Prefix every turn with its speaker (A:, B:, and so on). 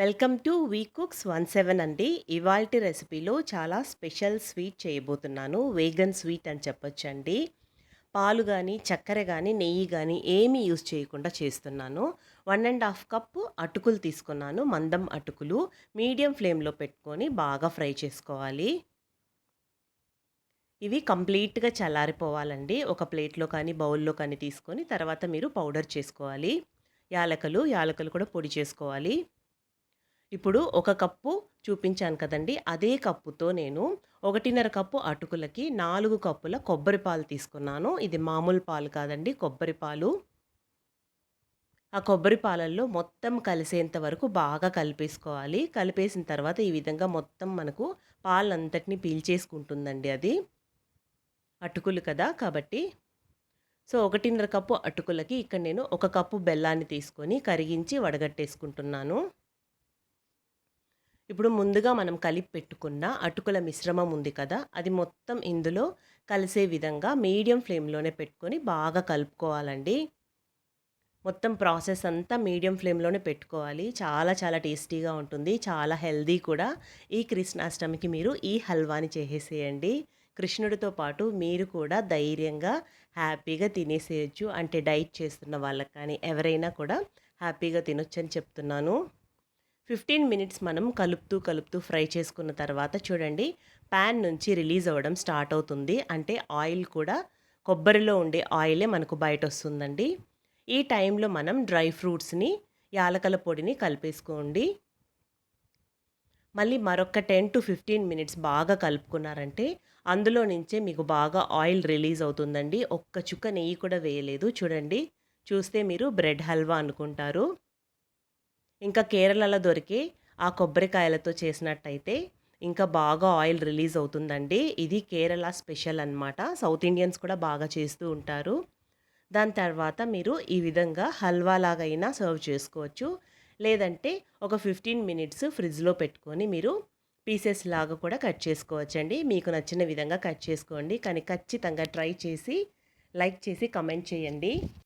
A: Welcome to we cooks one seven అండి. ఇవాల్టి రెసిపీలో చాలా స్పెషల్ స్వీట్ చేయబోతున్నాను. వేగన్ స్వీట్ అని చెప్పొచ్చండి. పాలు కానీ చక్కెర కానీ నెయ్యి కానీ ఏమీ యూజ్ చేయకుండా చేస్తున్నాను. వన్ అండ్ హాఫ్ కప్పు అటుకులు తీసుకున్నాను. మందం అటుకులు మీడియం ఫ్లేమ్లో పెట్టుకొని బాగా ఫ్రై చేసుకోవాలి. ఇవి కంప్లీట్గా చల్లారిపోవాలండి. ఒక ప్లేట్లో కానీ బౌల్లో కానీ తీసుకొని తర్వాత మీరు పౌడర్ చేసుకోవాలి. యాలకలు యాలకలు కూడా పొడి చేసుకోవాలి. ఇప్పుడు ఒక కప్పు చూపించాను కదండి. అదే కప్పుతో నేను ఒకటిన్నర కప్పు అటుకులకి నాలుగు కప్పుల కొబ్బరి పాలు తీసుకున్నాను. ఇది మామూలు పాలు కాదండి కొబ్బరి పాలు. ఆ కొబ్బరి పాలల్లో మొత్తం కలిసేంత వరకు బాగా కలిపేసుకోవాలి. కలిపేసిన తర్వాత ఈ విధంగా మొత్తం మనకు పాలంతటిని పీల్చేసుకుంటుందండి అది. అటుకులు కదా కాబట్టి. సో ఒకటిన్నర కప్పు అటుకులకి ఇక్కడ నేను ఒక కప్పు బెల్లాన్ని తీసుకొని కరిగించి వడగట్టేసుకుంటున్నాను. ఇప్పుడు ముందుగా మనం కలిపి పెట్టుకున్న అటుకుల మిశ్రమం ఉంది కదా అది మొత్తం ఇందులో కలిసే విధంగా మీడియం ఫ్లేమ్లోనే పెట్టుకొని బాగా కలుపుకోవాలండి. మొత్తం ప్రాసెస్ అంతా మీడియం ఫ్లేమ్లోనే పెట్టుకోవాలి. చాలా చాలా టేస్టీగా ఉంటుంది. చాలా హెల్దీ కూడా. ఈ కృష్ణాష్టమికి మీరు ఈ హల్వాని చేసేసేయండి. కృష్ణుడితో పాటు మీరు కూడా ధైర్యంగా హ్యాపీగా తినేసేయచ్చు. అంటే డైట్ చేస్తున్న వాళ్ళకి కానీ ఎవరైనా కూడా హ్యాపీగా తినొచ్చని చెప్తున్నాను. ఫిఫ్టీన్ మినిట్స్ మనం కలుపుతూ కలుపుతూ ఫ్రై చేసుకున్న తర్వాత చూడండి ప్యాన్ నుంచి రిలీజ్ అవ్వడం స్టార్ట్ అవుతుంది. అంటే ఆయిల్ కూడా కొబ్బరిలో ఉండే ఆయిలే మనకు బయట వస్తుందండి ఈ టైంలో మనం డ్రై ఫ్రూట్స్ని యాలకల పొడిని కలిపేసుకోండి. మళ్ళీ మరొక టెన్ టు ఫిఫ్టీన్ మినిట్స్ బాగా కలుపుకున్నారంటే అందులో నుంచే మీకు బాగా ఆయిల్ రిలీజ్ అవుతుందండి. ఒక్క చుక్క నెయ్యి కూడా వేయలేదు. చూడండి చూస్తే మీరు బ్రెడ్ హల్వా అనుకుంటారు. ఇంకా కేరళలో దొరికే ఆ కొబ్బరికాయలతో చేసినట్టయితే ఇంకా బాగా ఆయిల్ రిలీజ్ అవుతుందండి. ఇది కేరళ స్పెషల్ అనమాట సౌత్ ఇండియన్స్ కూడా బాగా చేస్తూ ఉంటారు. దాని తర్వాత మీరు ఈ విధంగా హల్వా లాగైనా సర్వ్ చేసుకోవచ్చు. లేదంటే ఒక ఫిఫ్టీన్ మినిట్స్ ఫ్రిడ్జ్లో పెట్టుకొని మీరు పీసెస్ లాగా కూడా కట్ చేసుకోవచ్చండి. మీకు నచ్చిన విధంగా కట్ చేసుకోండి. కానీ ఖచ్చితంగా ట్రై చేసి లైక్ చేసి కమెంట్ చేయండి.